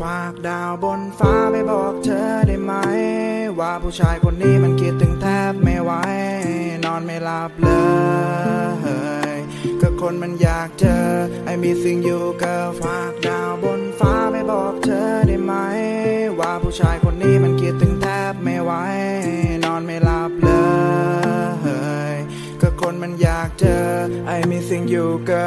ฝากดาวบนฟ้าไปบอกเธอได้ไหม ว่าผู้ชายคนนี้มันคิดถึงแทบไม่ไหว นอนไม่หลับเลยก็คนมันอยากเจอไอ้มีสิ่งอยู่ก็ฝากดาวบนฟ้าไปบอกเธอได้ไหม ว่าผู้ชายคนนี้มัน เจอไอ้มีสิ่งอยู่กั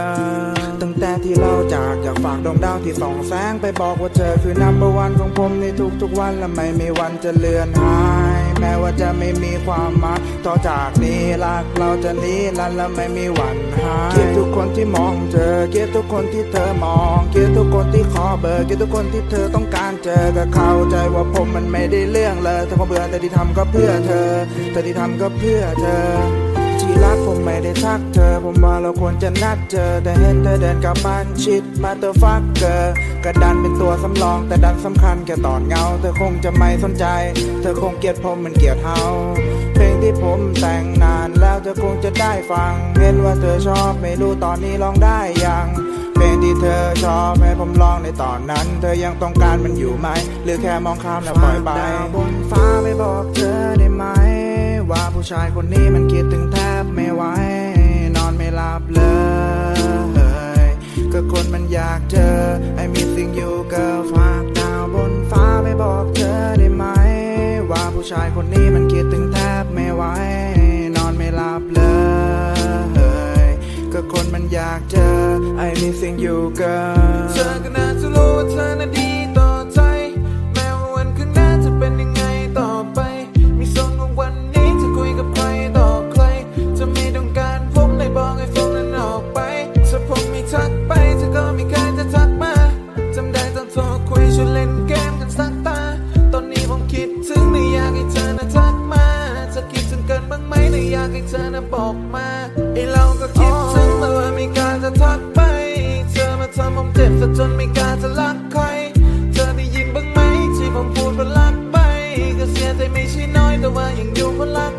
นตั้งแต่ที่เราจากอยากฝากดวงดาวที่ส่องแสงไปบอกว่าเธอคือ number one ของผมในทุกๆวันและไม่มีวันจะเลือนหายแม้ว่าจะไม่มีความหมายต่อจากนี้รักเราจะนี้ลันและไม่มีวันหายเกียดทุกคนที่มองเจอเกลียดทุกคนที่เธอมองเกียดทุกคนที่ขอเบอร์เกลียดทุกคนที่เธอต้องการเจอก็เข้าใจว่าผมมันไม่ได้เรื่องเลยแต่พอเบื่อแต่ที่ทำก็เพื่อเธอแต่ที่ทำก็เพื่อเธอ ผมไม่ได้ทักเธอ ผมว่าเราควรจะนัดเจอ แต่เห็นเธอเดินกลับบ้านชิดมาเตอฟักเกอร์กระดันเป็นตัวสำรองแต่ดันสำคัญแค่ตอนเงา เธอคงจะไม่สนใจ เธอคงเกลียดผมเหมันเกลียดเฮาเพลงที่ผมแต่งนานแล้วเธอคงจะได้ฟัง เห็นว่าเธอชอบไม่รู้ตอนนี้ลองได้ยังเพลงที่เธอชอบให้ผมลองในตอนนั้น เธอยังต้องการมันอยู่ไหม หรือแค่มองข้ามแล้วปล่อยไปบนฟ้าไปบอกเธอได้ไหม ว่าผู้ชายคนนี้มันคิดถึงแทบ ไม่ไหว นอนไม่หลับเลย ก็คนมันอยากเจอไอ้มีสิ่งอยู่ก็ฝากดาวบนฟ้าไปบอกเธอได้ไหม ว่าผู้ชายคนนี้มันคิดถึงแทบไม่ไหว นอนไม่หลับเลย ก็คนมันอยากเจอไอ้มีสิ่งอยู่ก็เธอก็น่าจะรู้ว่าเธอน่ะดีต่อ เธอน่ะบอกมาไอเราก็คิดถึงแต่ว่าไม่กล้าจะทักไป เธอมาทำผมเจ็บซะจนไม่กล้าจะรักใคร เธอได้ยินบ้างไหมที่ผมพูดว่ารักไป ก็เสียใจไม่ใช่น้อยแต่ว่ายังอยู่เพราะรัก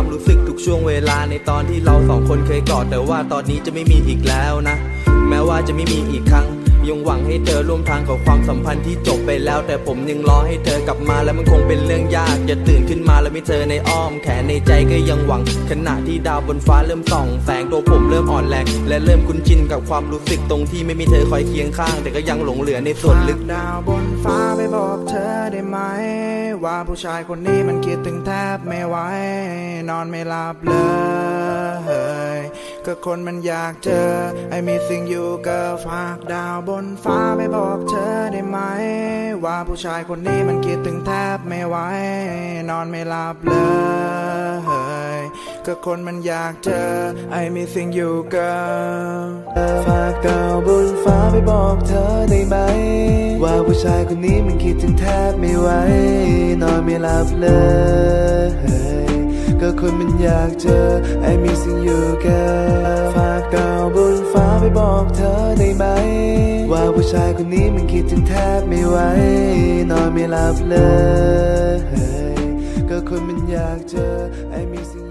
ความรู้สึกทุกช่วงเวลาในตอนที่เราสองคนเคยกอดแต่ว่าตอนนี้จะไม่มีอีกแล้วนะ แม้ว่าจะไม่มีอีกครั้ง วังให้เธอร่วมทางกับความสัมพันธ์ที่จบไปแล้ว แต่ผมยังรอให้เธอกลับมาและมันคงเป็นเรื่องยากจะตื่นขึ้นมาแล้วไม่เจอในอ้อมแขนในใจก็ยังหวัง ขณะที่ดาวบนฟ้าเริ่มส่องแสงตัวผมเริ่มอ่อนแรงและเริ่มคุ้นชินกับความรู้สึกตรงที่ไม่มีเธอคอยเคียงข้าง แต่ก็ยังหลงเหลือในส่วนลึกฝากดาวบนฟ้าไปบอกเธอได้ไหม ว่าผู้ชายคนนี้มันคิดถึงแทบไม่ไหวนอนไม่หลับเลย ก็คนมันอยากเจอ ไอ้มีสิ่งอยู่ก็ฝากดาวบนฟ้าไปบอกเธอได้ไหม ว่าผู้ชายคนนี้มันคิดถึงแทบไม่ไหวนอนไม่หลับเลยก็คนมันอยากเจอ ไอ้มีสิ่งอยู่ก็ฝากดาวบนฟ้าไปบอกเธอได้ไหม ว่าผู้ชายคนนี้มันคิดถึงแทบไม่ไหวนอนไม่หลับเลย คนมันอยากเจอไอ้มีสิ่งอยู่กันฝากดาวบนฟ้าไปบอกเธอได้ไหม ว่าผู้ชายคนนี้มันคิดถึงแทบไม่ไหวนอนไม่หลับเลย ก็คนมันอยากเจอไอ้มีสิ่ง